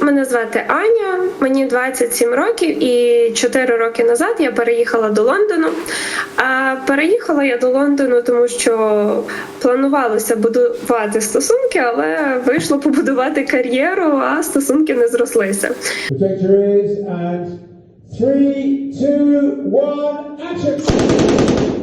Мене звати Аня, мені 27 років, і 4 роки назад я переїхала до Лондону. А переїхала я до Лондону, тому що планувалося будувати стосунки, але вийшло побудувати кар'єру, а стосунки не зрослися. Three, two, one, action!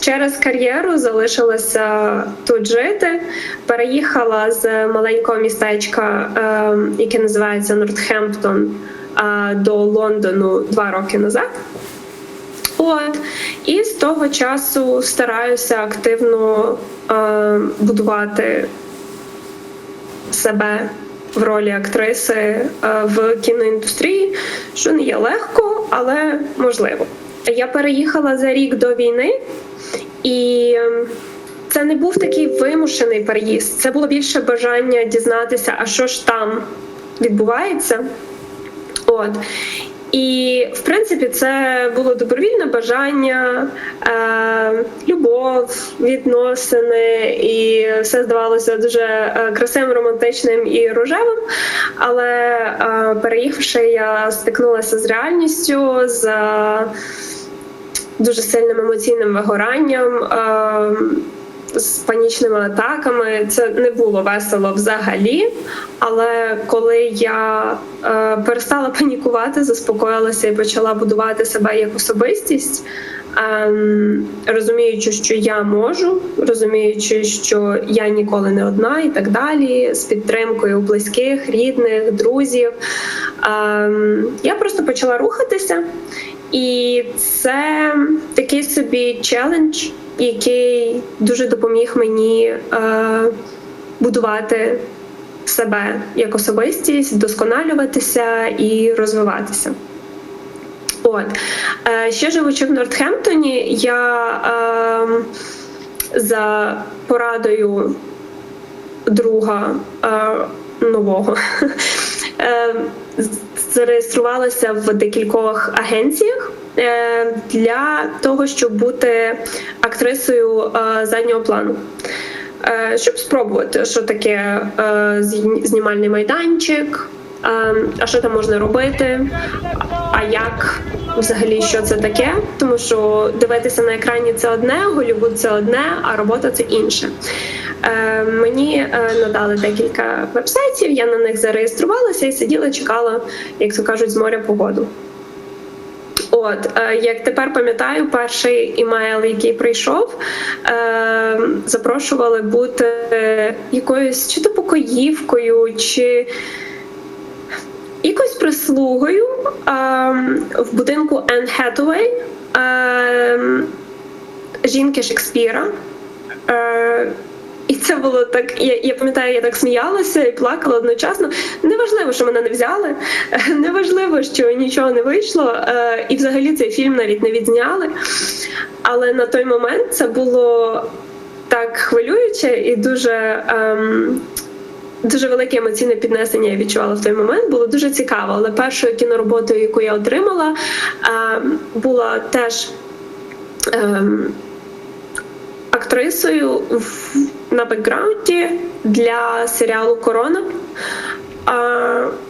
Через кар'єру залишилася тут жити. Переїхала з маленького містечка, ем, яке називається Нортхемптон, е, до Лондону два роки назад. От і з того часу стараюся активно е, будувати себе в ролі актриси е, в кіноіндустрії, що не є легко, але можливо. Я переїхала за рік до війни, і ем, це не був такий вимушений переїзд. Це було більше бажання дізнатися, а що ж там відбувається. От. І в принципі це було добровільне бажання, е, любов, відносини, і все здавалося дуже е, красивим, романтичним і рожевим. Але е, переїхавши, я стикнулася з реальністю, з е, дуже сильним емоційним вигоранням. Е, з панічними атаками це не було весело взагалі. Але коли я е, перестала панікувати, заспокоїлася і почала будувати себе як особистість, ем, розуміючи, що я можу, розуміючи, що я ніколи не одна, і так далі, з підтримкою близьких, рідних, друзів, ем, я просто почала рухатися. І це такий собі челендж, який дуже допоміг мені е, будувати себе як особистість, вдосконалюватися і розвиватися. От е, ще живучи в Нортхемптоні, я е, за порадою друга е, нового е, зареєструвалася в декількох агенціях е, для того, щоб бути актрисою е, заднього плану. Е, Щоб спробувати, що таке знімальний майданчик, а що там можна робити, а як взагалі що це таке, тому що дивитися на екрані це одне, Голівуд це одне, а робота це інше. Е, Мені е, надали декілька вебсайтів, я на них зареєструвалася і сиділа, чекала, як то кажуть, з моря погоду. От, е, як тепер пам'ятаю, перший імейл, який прийшов, запрошували бути якоюсь чи то покоївкою, чи якоюсь прислугою в будинку Енн Хетуей, жінки Шекспіра. І це було так. Я, я пам'ятаю, я так сміялася і плакала одночасно. Неважливо, що мене не взяли, неважливо, що нічого не вийшло. І взагалі цей фільм навіть не відзняли. Але на той момент це було так хвилююче і дуже. Ем, Дуже велике емоційне піднесення я відчувала в той момент. Було дуже цікаво. Але першою кінороботою, яку я отримала, ем, була теж ем, актрисою в, на бекграунді для серіалу Корона. А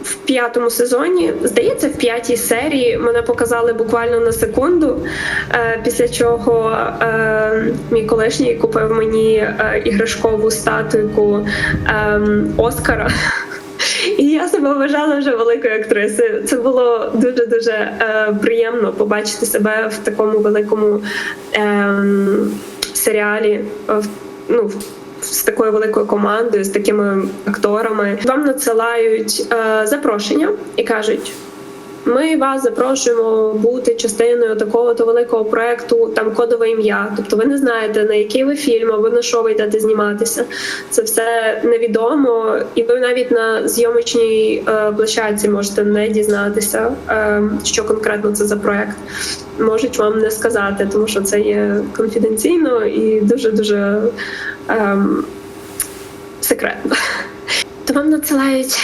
в п'ятому сезоні, здається, в п'ятій серії мене показали буквально на секунду. Е, після чого е, мій колишній купив мені е, іграшкову статуйку е, Оскара. І я себе вважала вже великою актрисою. Це було дуже дуже е, приємно побачити себе в такому великому е, серіалі. в- ну, з такою великою командою, з такими акторами. Вам надсилають е, запрошення і кажуть: Ми вас запрошуємо бути частиною такого то великого проекту, там кодове ім'я. Тобто ви не знаєте на який ви фільм або на що ви йдете зніматися. Це все невідомо, і ви навіть на зйомочній е, площадці можете не дізнатися, е, що конкретно це за проект. Можуть вам не сказати, тому що це є конфіденційно і дуже дуже ем, секретно. То вам надсилають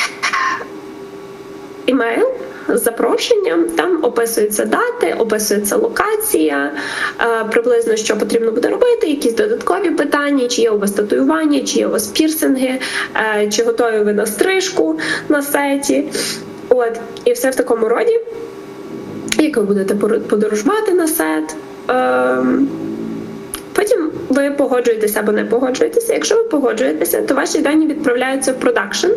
імейл з запрошенням. Там описуються дати, описується локація, е, приблизно що потрібно буде робити, якісь додаткові питання, чи є у вас татуювання, чи є у вас пірсинги, е, чи готові ви на стрижку на сеті. От, і все в такому роді. Як ви будете подорожувати на сет. Ем, Потім ви погоджуєтеся або не погоджуєтеся. Якщо ви погоджуєтеся, то ваші дані відправляються в продакшн,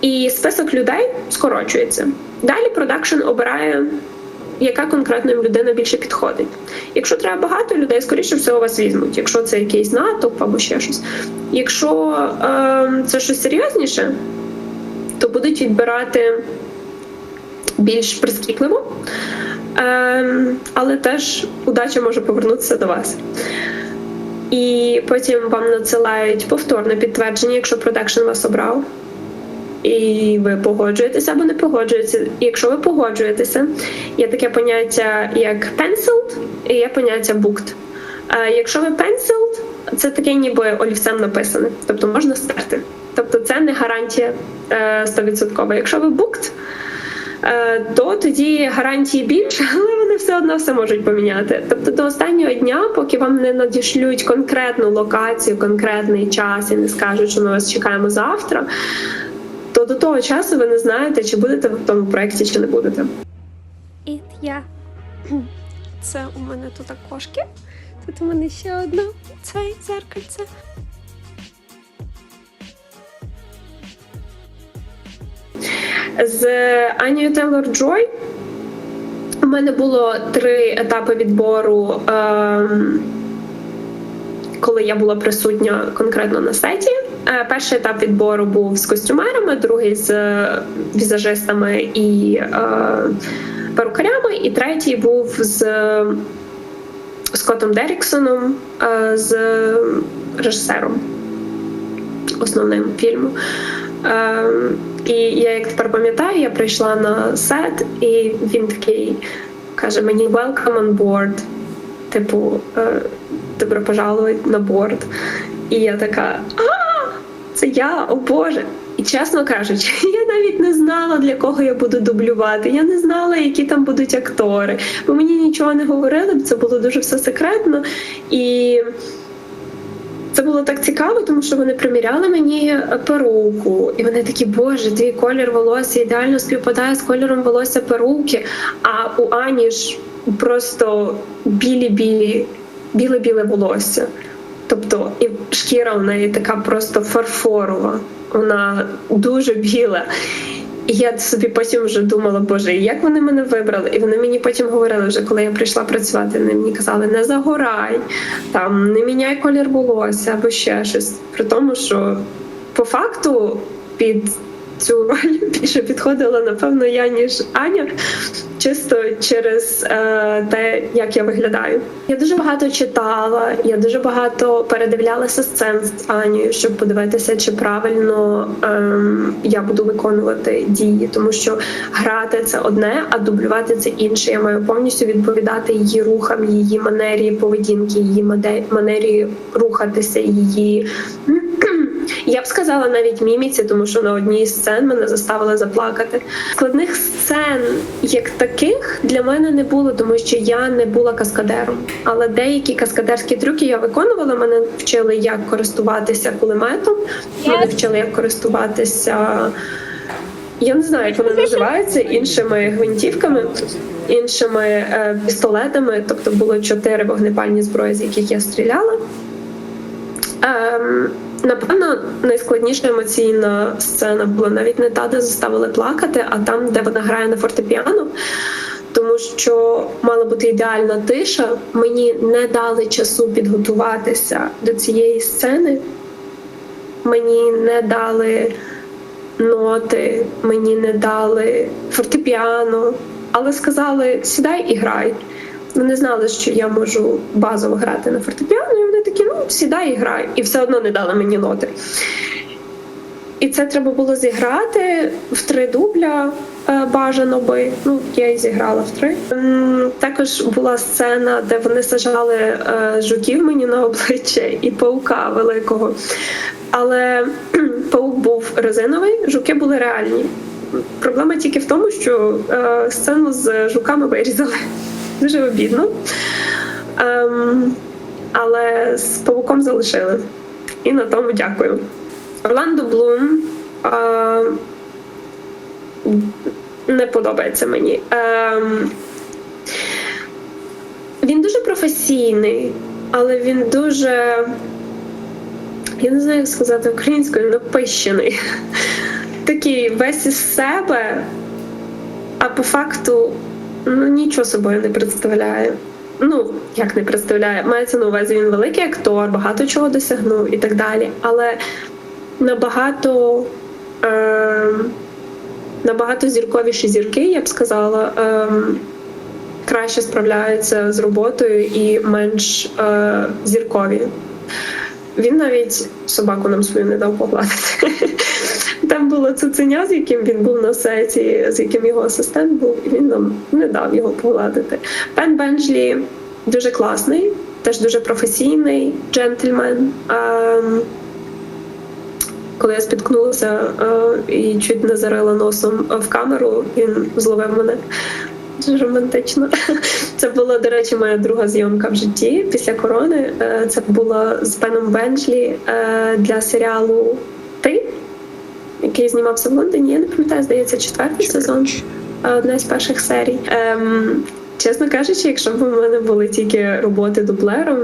і список людей скорочується. Далі продакшн обирає, яка конкретно їм людина більше підходить. Якщо треба багато людей, скоріше всього вас візьмуть, якщо це якийсь натовп або ще щось. Якщо е, це щось серйозніше, то будуть відбирати більш прискіпливо. Ем, але теж удача може повернутися до вас. І потім вам надсилають повторне підтвердження, якщо продакшн вас обрав. І ви погоджуєтеся або не погоджуєтеся. І якщо ви погоджуєтеся, є таке поняття як penciled і є поняття booked. Е, Якщо ви penciled, це таке ніби олівцем написане, тобто можна стерти. Тобто це не гарантія е, 100%. Якщо ви booked, е, то тоді гарантії більше, але вони все одно все можуть поміняти. Тобто до останнього дня, поки вам не надішлють конкретну локацію, конкретний час і не скажуть, що ми вас чекаємо завтра, то до того часу ви не знаєте, чи будете ви в тому проєкті, чи не будете. І я. Це у мене тут кошки. Тут у мене ще одна цей зеркальце. З Анією Тейлор Джой у мене було три етапи відбору, ем, коли я була присутня конкретно на сеті. Е, Перший етап відбору був з костюмерами, другий з візажистами і е, перукарями, і третій був з Скоттом Деріксоном, е, з режисером основним фільму. Ем, і я як тепер пам'ятаю, я прийшла на сет, і він такий каже мені welcome on board. Типу, е, добро пожаловать на борт. І я така, а, це я, о Боже. І чесно кажучи, я навіть не знала, для кого я буду дублювати. Я не знала, які там будуть актори. Бо мені нічого не говорили, це було дуже все секретно. І це було так цікаво, тому що вони приміряли мені перуку, і вони такі, боже, твій колір волосся ідеально співпадає з кольором волосся перуки. А у Ані ж просто білі-білі, біле-біле волосся. Тобто і шкіра у неї така просто фарфорова, вона дуже біла. І я собі потім вже думала, боже, як вони мене вибрали? І вони мені потім говорили, вже коли я прийшла працювати, вони мені казали, не загорай, там не міняй колір волосся або ще щось. При тому, що по факту під цю роль більше підходила, напевно, я, ніж Аня, чисто через е, те, як я виглядаю. Я дуже багато читала, я дуже багато передивлялася сцен з Анією, щоб подивитися, чи правильно ем, я буду виконувати дії, тому що грати це одне, а дублювати це інше. Я маю повністю відповідати її рухам, її манері поведінки, її манері рухатися, її. Я б сказала навіть міміці, тому що на одній з сцен мене заставили заплакати. Складних сцен як таких для мене не було, тому що я не була каскадером. Але деякі каскадерські трюки я виконувала. Мене вчили, як користуватися кулеметом. Мене вчили, як користуватися. Я не знаю, як вони називаються іншими гвинтівками, іншими е, пістолетами. Тобто було чотири вогнепальні зброї, з яких я стріляла. Ем, напевно, найскладніша емоційна сцена була навіть не та, де заставили плакати, а там, де вона грає на фортепіано. Тому що мала бути ідеальна тиша. Мені не дали часу підготуватися до цієї сцени. Мені не дали ноти, мені не дали фортепіано, але сказали: сідай і грай. Вони знали, що я можу базово грати на фортепіано, такі, ну сідай і грай. І все одно не дали мені ноти. І це треба було зіграти в три дубля е, бажано би. Ну, я і зіграла в три. Також була сцена, де вони сажали е, жуків мені на обличчя і паука великого. Але паук був резиновий, жуки були реальні. Проблема тільки в тому, що е, сцену з жуками вирізали. Дуже обідно. Але з павуком залишили. І на тому дякую. Орландо Блум е, не подобається мені. Ем, він дуже професійний, але він дуже. Я не знаю, як сказати українською, напищений. Такий весь із себе, а по факту ну, нічого собою не представляє. Ну, як не представляє, мається на увазі він великий актор, багато чого досягнув і так далі. Але набагато, е, набагато зірковіші зірки, я б сказала, е, краще справляються з роботою і менш е, зіркові. Він навіть собаку нам свою не дав погладити. Було цуценя, з яким він був на сеті, з яким його асистент був, і він нам не дав його погладити. Пен Бенджлі дуже класний, теж дуже професійний джентльмен. Ем, коли я спіткнулася е, і чуть не зарила носом в камеру, він зловив мене. Дуже романтично. Це була, до речі, моя друга зйомка в житті після корони. Е, Це була з Пеном Бенджлі е, для серіалу який знімався в Лондоні. Я не пам'ятаю, здається, четвертий сезон. Е, Одна з перших серій. Ем, чесно кажучи, якщо б у мене були тільки роботи дублером,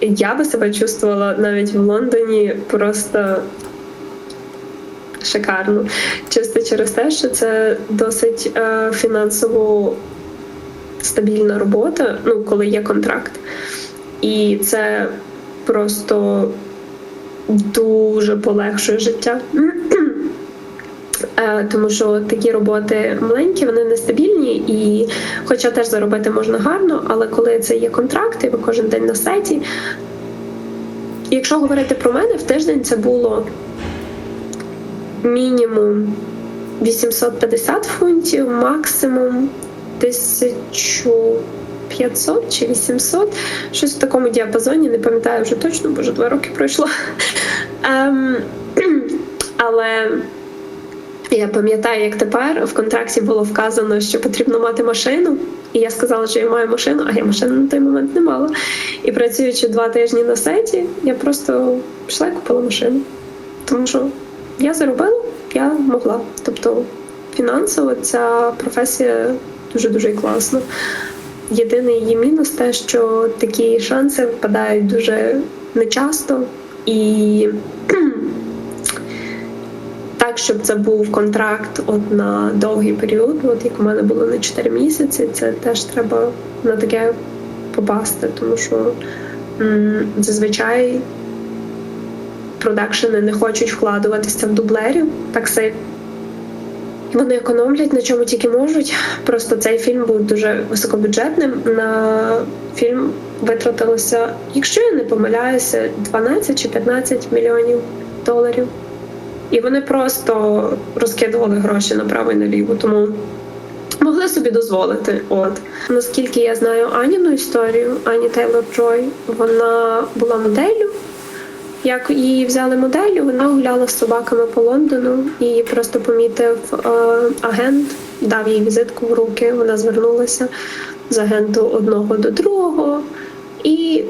я би себе чувствувала навіть в Лондоні просто шикарно. Чисто через те, що це досить е, фінансово стабільна робота, ну, коли є контракт. І це просто дуже полегшує життя. Е, Тому що такі роботи маленькі, вони нестабільні, і хоча теж заробити можна гарно, але коли це є контракт, і ви кожен день на сайті. Якщо говорити про мене, в тиждень це було мінімум 850 фунтів, максимум 1500 чи 800. Щось в такому діапазоні, не пам'ятаю вже точно, бо вже два роки пройшло. Ем, але я пам'ятаю, як тепер в контракті було вказано, що потрібно мати машину. І я сказала, що я маю машину, а я машину на той момент не мала. І працюючи два тижні на сайті, я просто пішла і купила машину. Тому що я заробила, я могла. Тобто фінансово ця професія дуже-дуже класна. Єдиний її мінус те, що такі шанси впадають дуже нечасто і так, щоб це був контракт от на довгий період, от як у мене було на 4 місяці, це теж треба на таке попасти, тому що м, зазвичай продакшени не хочуть вкладуватися в дублерів так сильно. Вони економлять на чому тільки можуть. Просто цей фільм був дуже високобюджетним. На фільм витратилося, якщо я не помиляюся, 12 чи 15 мільйонів доларів. І вони просто розкидували гроші направо і наліво. Тому могли собі дозволити. От наскільки я знаю Аніну історію, Ані Тейлор Джой, вона була моделлю. Як її взяли моделлю, вона гуляла з собаками по Лондону і просто помітив е, агент, дав їй візитку в руки. Вона звернулася з агенту одного до другого і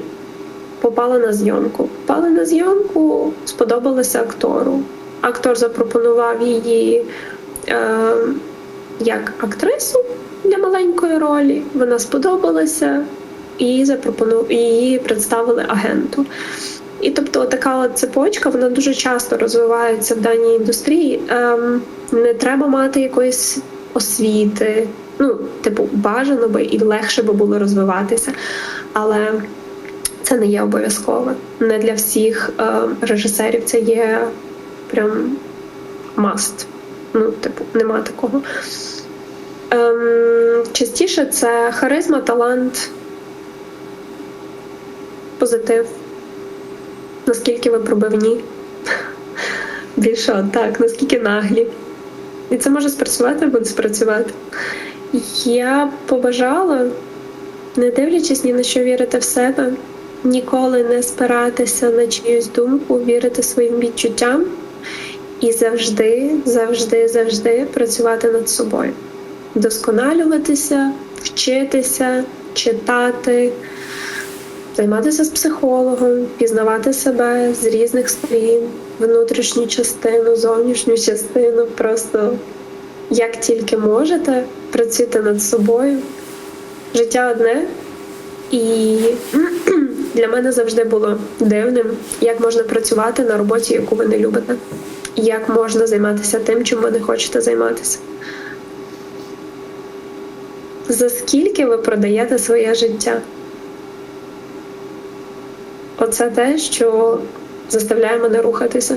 попала на зйомку. Попала на зйомку, сподобалося актору. Актор запропонував її е, як актрису для маленької ролі. Вона сподобалася і запропонував її представили агенту. І тобто така цепочка вона дуже часто розвивається в даній індустрії. Ем, не треба мати якоїсь освіти. Ну, типу, бажано би і легше би було розвиватися, але це не є обов'язково. Не для всіх е, режисерів це є прям must. Ну, типу, нема такого. Ем, частіше це харизма, талант, позитив. Наскільки ви пробивні. Більше так, наскільки наглі. І це може спрацювати або не спрацювати. Я побажала, не дивлячись ні на що вірити в себе, ніколи не спиратися на чиюсь думку, вірити своїм відчуттям і завжди, завжди, завжди працювати над собою, вдосконалюватися, вчитися, читати, займатися з психологом, пізнавати себе з різних сторін, внутрішню частину, зовнішню частину, просто як тільки можете, працюйте над собою. Життя одне, і для мене завжди було дивним, як можна працювати на роботі, яку ви не любите, як можна займатися тим, чим ви не хочете займатися. За скільки ви продаєте своє життя? Оце те, що заставляє мене рухатися.